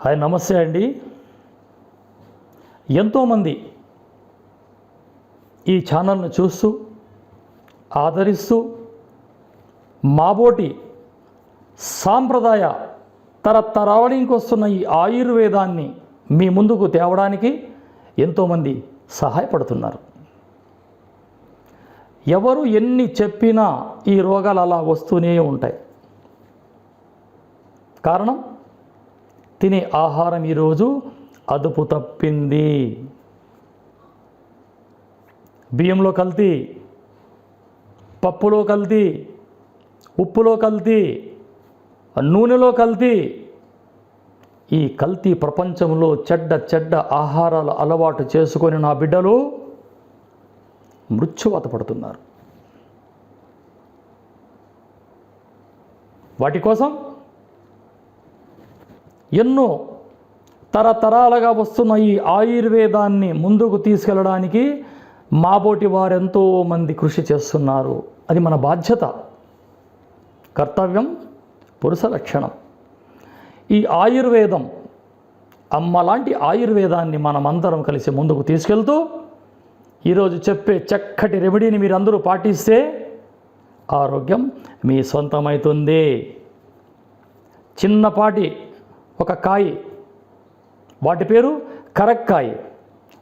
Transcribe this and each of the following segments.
Hi నమస్తే అండి. ఎంతోమంది ఈ ఛానల్ను చూస్తూ ఆదరిస్తూ మాబోటి సాంప్రదాయ తరతరావళికి వస్తున్న ఈ ఆయుర్వేదాన్ని మీ ముందుకు తేవడానికి ఎంతోమంది సహాయపడుతున్నారు. ఎవరు ఎన్ని చెప్పినా ఈ రోగాలు అలా వస్తూనే ఉంటాయి. కారణం? తినే ఆహారం ఈరోజు అదుపు తప్పింది. బియ్యంలో కల్తీ పప్పులో కల్తీ ఉప్పులో కల్తీ నూనెలో కల్తీ. ఈ కల్తీ ప్రపంచంలో చెడ్డ చెడ్డ ఆహారాలు అలవాటు చేసుకొని నా బిడ్డలు మృత్యువాత పడుతున్నారు. వాటి కోసం ఎన్నో తరతరాలుగా వస్తున్న ఈ ఆయుర్వేదాన్ని ముందుకు తీసుకెళ్ళడానికి మాబోటి వారెంతో మంది కృషి చేస్తున్నారు. అది మన బాధ్యత. కర్తవ్యం పురుష లక్షణం. ఈ ఆయుర్వేదం అమ్మలాంటి ఆయుర్వేదాన్ని మనమందరం కలిసి ముందుకు తీసుకెళ్తూ ఈరోజు చెప్పే చక్కటి రెమెడీని మీరందరూ పాటిస్తే ఆరోగ్యం మీ సొంతమవుతుంది చిన్నపాటి ఒక కాయ. వాటి పేరు కరక్కాయ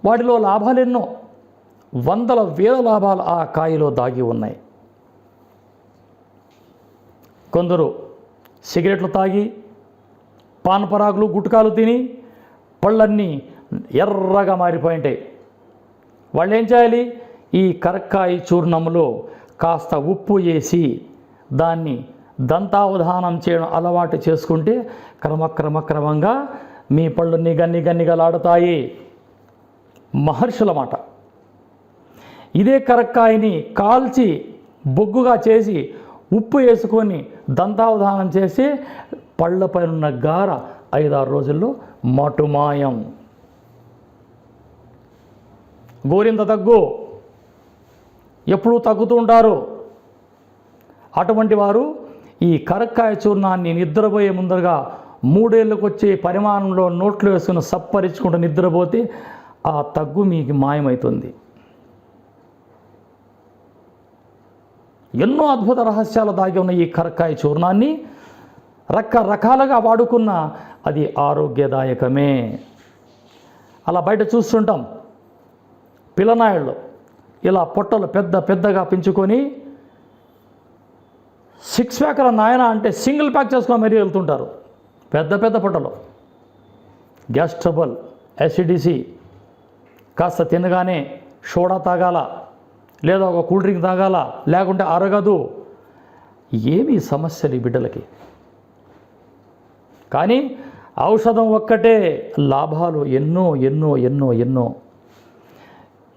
వాటిలో లాభాలెన్నో వందల వేల లాభాలు ఆ కాయలో దాగి ఉన్నాయి. కొందరు సిగరెట్లు తాగి పానపరాకులు గుట్కాలు తిని పళ్ళన్నీ ఎర్రగా మారిపోయింటాయి వాళ్ళు ఏం చేయాలి? ఈ కరక్కాయ చూర్ణంలో కాస్త ఉప్పు వేసి దాన్ని దంతావధానం చేయడం అలవాటు చేసుకుంటే క్రమక్రమక్రమంగా మీ పళ్ళు నిగన్ని గన్నిగలాడుతాయి మహర్షుల మాట. ఇదే కరక్కాయని కాల్చి బొగ్గుగా చేసి ఉప్పు వేసుకొని దంతావధానం చేసి పళ్ళపైన ఉన్న గార ఐదారు రోజుల్లో మటుమాయం. గోరింత తగ్గు. ఎప్పుడూ తగ్గుతూ ఉంటారు. అటువంటి వారు ఈ కరక్కాయ చూర్ణాన్ని నిద్రపోయే ముందరగా మూడేళ్ళకు వచ్చే పరిమాణంలో నోట్లో వేసుకుని సప్పరించుకుంటూ నిద్రపోతే ఆ తగ్గు మీకు మాయమవుతుంది ఎన్నో అద్భుత రహస్యాలు దాగి ఉన్న ఈ కరక్కాయ చూర్ణాన్ని రకరకాలుగా వాడుకున్న అది ఆరోగ్యదాయకమే. అలా బయట చూస్తుంటాం. పిల్లనాయుళ్ళు ఇలా పొట్టలు పెద్ద పెద్దగా పెంచుకొని సిక్స్ ప్యాక్ల నాయన అంటే సింగిల్ ప్యాక్ చేసుకొని మరీ వెళ్తుంటారు. పెద్ద పెద్ద పొట్టలు. గ్యాస్ ట్రబుల్ యాసిడిసి కాస్త తినగానే సోడా తాగాల లేదా ఒక కూల్ డ్రింక్ తాగాల లేకుంటే అరగదు. ఏమీ సమస్యలు ఈ బిడ్డలకి. కానీ ఔషధం ఒక్కటే లాభాలు ఎన్నో ఎన్నో ఎన్నో ఎన్నో.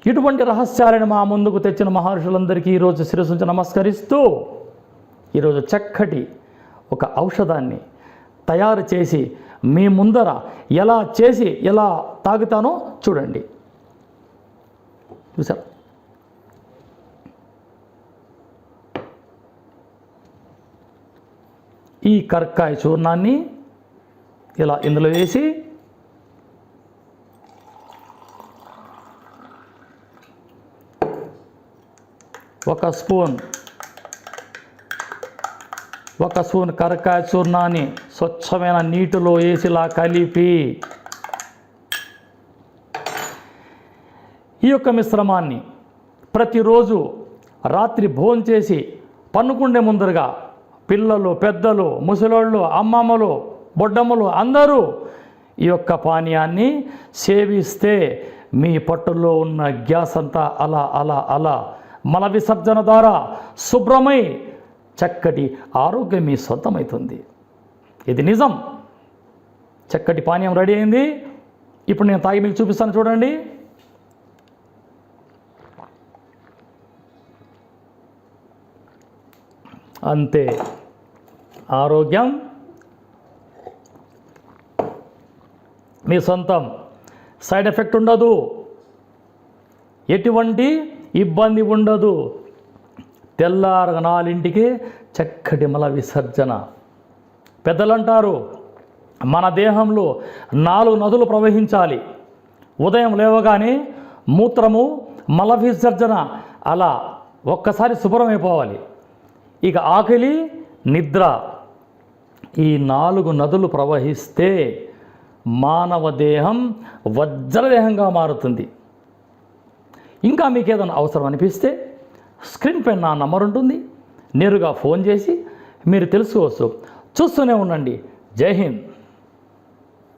ఇటువంటి రహస్యాలను మా ముందుకు తెచ్చిన మహర్షులందరికీ ఈరోజు శిరసించి నమస్కరిస్తూ ఈరోజు చక్కటి ఒక ఔషధాన్ని తయారు చేసి మీ ముందర ఎలా చేసి ఎలా తాగుతానో చూడండి. చూసారు? ఈ కర్కాయ చూర్ణాన్ని ఇలా ఇందులో వేసి ఒక స్పూన్ ఒక స్పూన్ కరకాయ చూర్ణాన్ని స్వచ్ఛమైన నీటిలో వేసిలా కలిపి ఈ యొక్క మిశ్రమాన్ని ప్రతిరోజు రాత్రి భోజనం చేసి పన్నుకుండే ముందరగా పిల్లలు పెద్దలు ముసలోళ్ళు అమ్మమ్మలు బొడ్డమ్మలు అందరూ ఈ యొక్క పానీయాన్ని సేవిస్తే మీ పట్టులో ఉన్న గ్యాస్ అంతా అలా అలా అలా మల విసర్జన ద్వారా శుభ్రమై చక్కటి ఆరోగ్యం మీ సొంతమవుతుంది ఇది నిజం. చక్కటి పానీయం రెడీ అయింది. ఇప్పుడు నేను తాగి మీకు చూపిస్తాను చూడండి. అంతే. ఆరోగ్యం. మీ సొంతం. సైడ్ ఎఫెక్ట్ ఉండదు. ఎటువంటి ఇబ్బంది ఉండదు. తెల్లారు నాలింటికి చక్కటి మల విసర్జన. పెద్దలంటారు మన దేహంలో నాలుగు నదులు ప్రవహించాలి. ఉదయం లేవగానే మూత్రము మల విసర్జన అలా ఒక్కసారి శుభ్రమైపోవాలి. ఇక ఆకలి నిద్ర ఈ నాలుగు నదులు ప్రవహిస్తే మానవ దేహం వజ్రదేహంగా మారుతుంది. ఇంకా మీకు ఏదైనా అవసరం అనిపిస్తే స్క్రీన్ పైన నా నంబర్ ఉంటుంది. నేరుగా ఫోన్ చేసి మీరు తెలుసుకోవచ్చు. చూస్తూనే ఉండండి. జై హింద్.